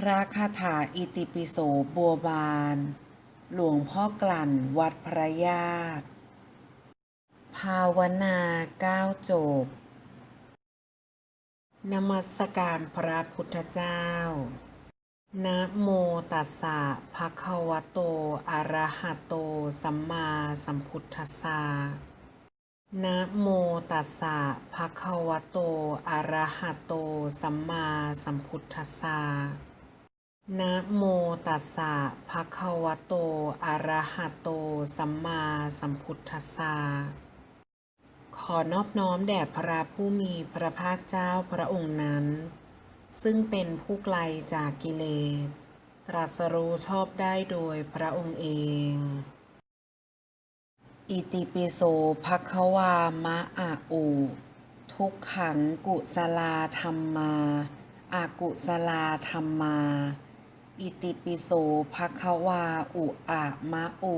พระคาถาอิติปิโสบัวบาน หลวงพ่อกลั่นวัดพระญาติ ภาวนาเก้าจบ นมัสการพระพุทธเจ้า นะโมตัสสะภะคะวะโต อะระหะโต สัมมาสัมพุทธัสสะนะโมตัสสะภะคะวะโต อะระหะโต สัมมาสัมพุทธัสสะ นะโมตัสสะภะคะวะโต อะระหะโต สัมมาสัมพุทธัสสะ ขอนอบน้อมแด่พระผู้มีพระภาคเจ้าพระองค์นั้น ซึ่งเป็นผู้ไกลจากกิเลส ตรัสรู้ชอบได้โดยพระองค์เอง อิติปิโสภะคะวามะอะอุ ทุกขังกุสลาธรรมาอากุสลาธรรมา อิติปิโสภะคะวา อุอะมะอุ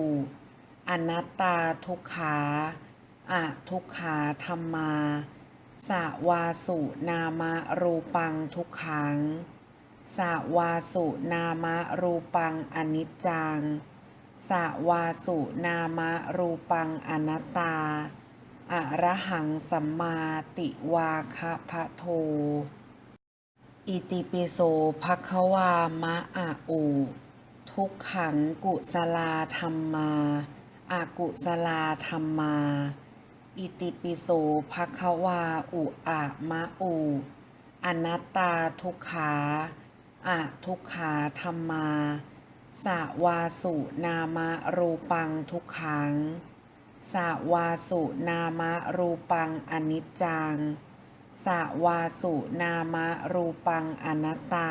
อนัตตาทุกขาอะทุกขาธรรมาสาวาสุนามะรูปังทุกขังสาวาสุนามะรูปังอนิจจังสาวาสุนามะรูปังอนัตตาอะระหังสัมมาติวาคะพะโท อิติปิโสภะคะวามะอะอุทุกขังกุสลาธรรมาอากุสลาธรรมา อิติปิโสภะคะวาอุอะมะอุอนัตตาทุกขาอะทุกขาธรรมา สาวาสุนามะรูปังทุกขัง สาวาสุนามะรูปังอนิจจัง สวาสุนามะรูปังอนัตตา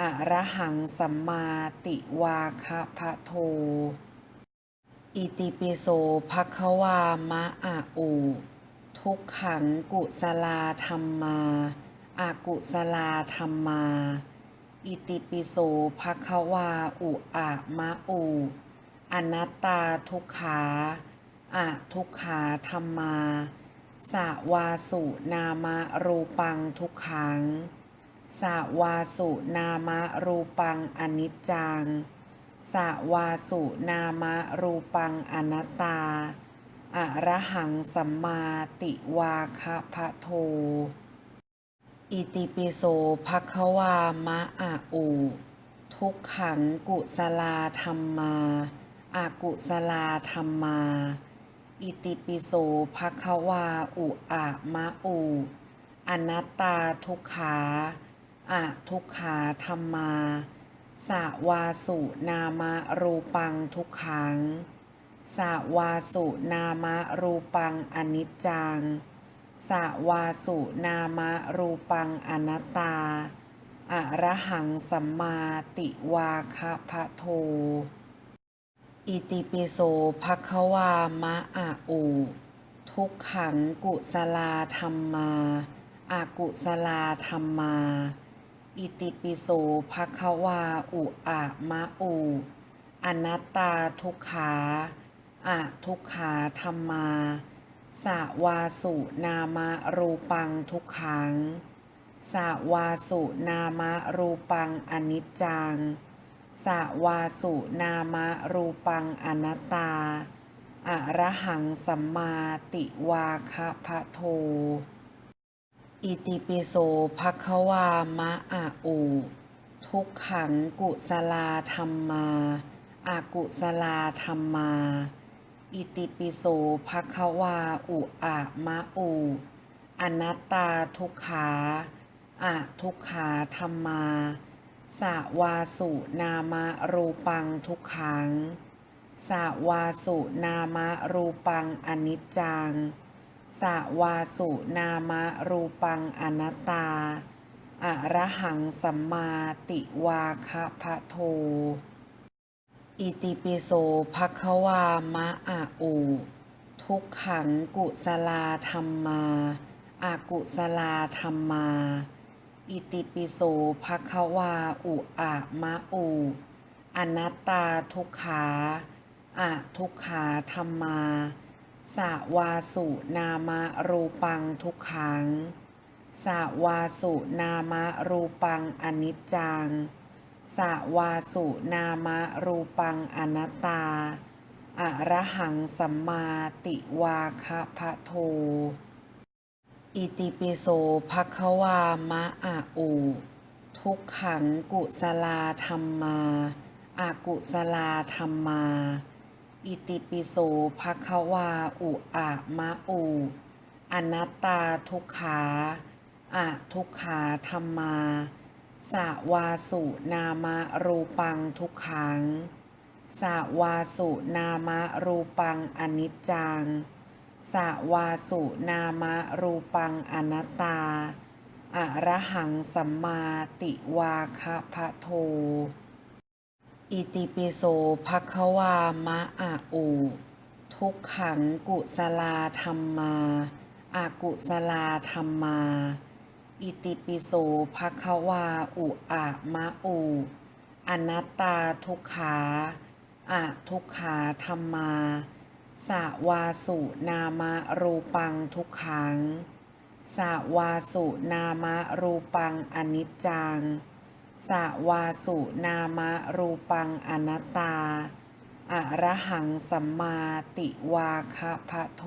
อะระหังสัมมาติวาคะพะโท อิติปิโสภะคะวามะอะอุทุกขังกุสลาธรรมาอากุสลาธรรมา อิติปิโสภะคะวาอุอะมะอุอนัตตาทุกขาอะทุกขาธรรมา สาวาสุนามะรูปังทุกขังสาวาสุนามะรูปังอนิจจังสาวาสุนามะรูปังอนัตตาอะระหังสัมมาติวาคะพะโท อิติปิโสภะคะวามะอะอุทุกขังกุสลาธรรมาอากุสลาธรรมา อิติปิโสภะคะวา อุอะมะอุอนัตตาทุกขาอะทุกขาธรรมาสาวาสุนามะรูปังทุกขังสาวาสุนามะรูปังอนิจจังสาวาสุนามะรูปังอนัตตาอะระหังสัมมาติวาคะพะโท อิติปิโสภะคะวามะอะอุ ทุกขังกุสลาธรรมาอากุสลาธรรมา อิติปิโสภะคะวาอุอะมะอุอนัตตาทุกขาอะทุกขาธรรมาสาวาสุนามะรูปังทุกขังสาวาสุนามะรูปังอนิจจัง สวาสุนามะรูปังอนัตตาอะระหังสัมมาติวาคะพะโท อิติปิโสภคะวามะอะอุทุกขังกุสลาธรรมาอากุสลาธรรมา อิติปิโสภคะวาอุอะมะอุอนัตตาทุกขาอะทุกขาธรรมา สวาสุนามะรูปังทุกขังสวาสุนามะรูปังอนิจจังสวาสุนามะรูปังอนัตตาอะระหังสัมมาติวาคะพะโท อิติปิโสภะคะวามะอะอุ ทุกขังกุสลาธรรมาอากุสลาธรรมา อิติปิโสภะคะวา อุอะ มะอุอนัตตาทุกขาอะทุกขาธรรมา สาวาสุนามะรูปังทุกขัง สาวาสุนามะรูปังอนิจจังสวาสุนามะรูปังอนัตตาอะระหังสัมมาติวาคะพะโท อิติปิโสภะคะวามะอะอุทุกขังกุสลาธรรมาอากุสลาธรรมา อิติปิโสภะคะวาอุอะมะอุอนัตตาทุกขาอะทุกขาธรรมาสวาสุนามะรูปังทุกขังสวาสุนามะรูปังอนิจจัง สวาสุนามะรูปังอนัตตาอะระหังสัมมาติวาคะพะโท อิติปิโสภะคะวามะอะอุทุกขังกุสลาธรรมาอากุสลาธรรมา อิติปิโสภะคะวาอุอะมะอุอนัตตาทุกขาอะทุกขาธรรมา สวาสุนามะรูปังทุกขังสวาสุนามะรูปังอนิจจังสวาสุนามะรูปังอนัตตา อระหังสัมมาติวาคะพะโท